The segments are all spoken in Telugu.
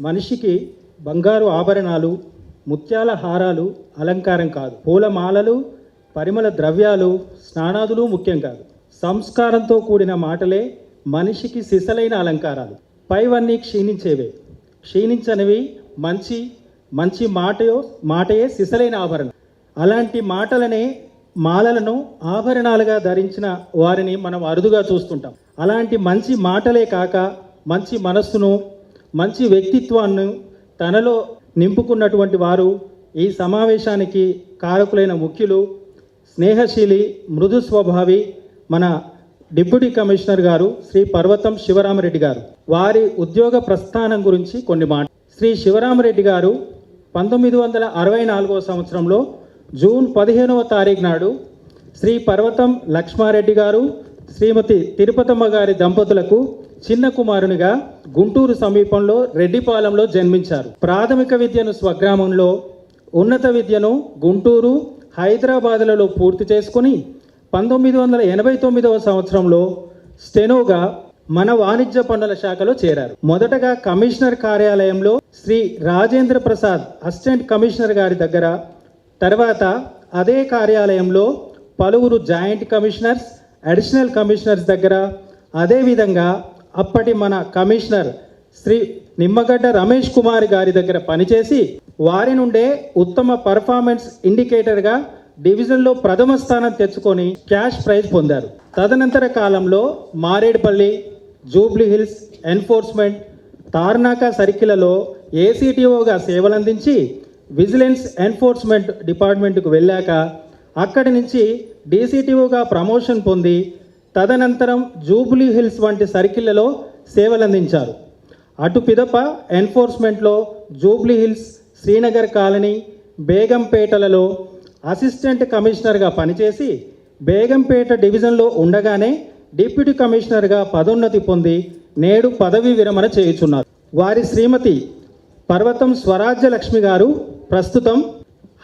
మనిషికి బంగారు ఆభరణాలు ముత్యాల హారాలు అలంకారం కాదు. పూలమాలలు పరిమళ ద్రవ్యాలు స్నానాదులు ముఖ్యం కాదు. సంస్కారంతో కూడిన మాటలే మనిషికి సిసలైన అలంకారాలు. పైవన్నీ క్షీణించేవే. క్షీణించనివి మంచి మంచి మాటయో మాటయే సిసలైన ఆభరణం. అలాంటి మాటలనే మాలలను ఆభరణాలుగా ధరించిన వారిని మనం అరుదుగా చూస్తుంటాం. అలాంటి మంచి మాటలే కాక మంచి మనస్సును మంచి వ్యక్తిత్వాన్ని తనలో నింపుకున్నటువంటి వారు ఈ సమావేశానికి కారకులైన ముఖ్యులు స్నేహశీలి మృదు స్వభావి మన డిప్యూటీ కమిషనర్ గారు శ్రీ పర్వతం శివరామరెడ్డి గారు. వారి ఉద్యోగ ప్రస్థానం గురించి కొన్ని మాట. శ్రీ శివరామరెడ్డి గారు పంతొమ్మిది వందల అరవై నాలుగవ సంవత్సరంలో జూన్ పదిహేనవ తారీఖు నాడు శ్రీ పర్వతం లక్ష్మారెడ్డి గారు శ్రీమతి తిరుపతమ్మ గారి దంపతులకు చిన్న కుమారునిగా గుంటూరు సమీపంలో రెడ్డిపాలెంలో జన్మించారు. ప్రాథమిక విద్యను స్వగ్రామంలో ఉన్నత విద్యను గుంటూరు హైదరాబాదులలో పూర్తి చేసుకుని పంతొమ్మిది వందల ఎనభై తొమ్మిదవ సంవత్సరంలో స్టెనోగా మన వాణిజ్య పన్నుల శాఖలో చేరారు. మొదటగా కమిషనర్ కార్యాలయంలో శ్రీ రాజేంద్ర ప్రసాద్ అసిస్టెంట్ కమిషనర్ గారి దగ్గర తర్వాత అదే కార్యాలయంలో పలువురు జాయింట్ కమిషనర్స్ అడిషనల్ కమిషనర్స్ దగ్గర అదేవిధంగా అప్పటి మన కమిషనర్ శ్రీ నిమ్మగడ్డ రమేష్ కుమార్ గారి దగ్గర పనిచేసి వారి నుండే ఉత్తమ పర్ఫార్మెన్స్ ఇండికేటర్గా డివిజన్లో ప్రథమ స్థానం తెచ్చుకొని క్యాష్ ప్రైజ్ పొందారు. తదనంతర కాలంలో Maredpally Jubilee Hills enforcement Tarnaka సర్కిలలో ఏసీటీఓగా సేవలందించి విజిలెన్స్ ఎన్ఫోర్స్మెంట్ డిపార్ట్మెంట్కు వెళ్ళాక అక్కడి నుంచి డీసీటీఓగా ప్రమోషన్ పొంది తదనంతరం జూబ్లీ హిల్స్ వంటి సర్కిళ్ళలో సేవలందించారు. అటు పిదప ఎన్ఫోర్స్మెంట్లో జూబ్లీ హిల్స్ శ్రీనగర్ కాలనీ బేగంపేటలలో అసిస్టెంట్ కమిషనర్గా పనిచేసి బేగంపేట డివిజన్లో ఉండగానే డిప్యూటీ కమిషనర్గా పదోన్నతి పొంది నేడు పదవీ విరమణ చేయుచున్నారు. వారి శ్రీమతి పర్వతం స్వరాజ్య లక్ష్మి గారు ప్రస్తుతం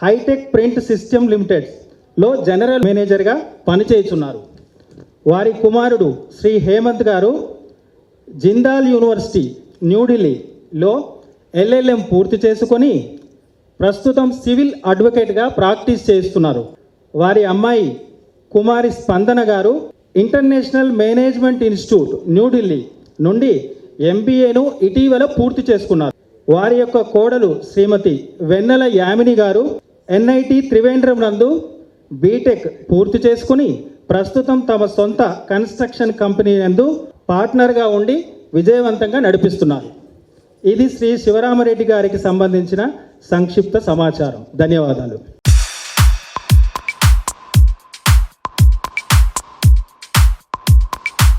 హైటెక్ ప్రింట్ సిస్టమ్ లిమిటెడ్లో జనరల్ మేనేజర్గా పనిచేయుచున్నారు. వారి కుమారుడు శ్రీ హేమంత్ గారు జిందాల్ యూనివర్సిటీ న్యూఢిల్లీలో ఎల్ఎల్ఎం పూర్తి చేసుకొని ప్రస్తుతం సివిల్ అడ్వకేట్గా ప్రాక్టీస్ చేస్తున్నారు. వారి అమ్మాయి కుమారి స్పందన గారు ఇంటర్నేషనల్ మేనేజ్మెంట్ ఇన్స్టిట్యూట్ న్యూఢిల్లీ నుండి ఎంబీఏను ఇటీవల పూర్తి చేసుకున్నారు. వారి యొక్క కోడలు శ్రీమతి వెన్నెల యామిని గారు ఎన్ఐటి త్రివేంద్రం నందు బీటెక్ పూర్తి చేసుకుని ప్రస్తుతం తమ సొంత కన్స్ట్రక్షన్ కంపెనీ నందు పార్ట్నర్గా ఉండి విజయవంతంగా నడిపిస్తున్నారు. ఇది శ్రీ శివరామరెడ్డి గారికి సంబంధించిన సంక్షిప్త సమాచారం. ధన్యవాదాలు.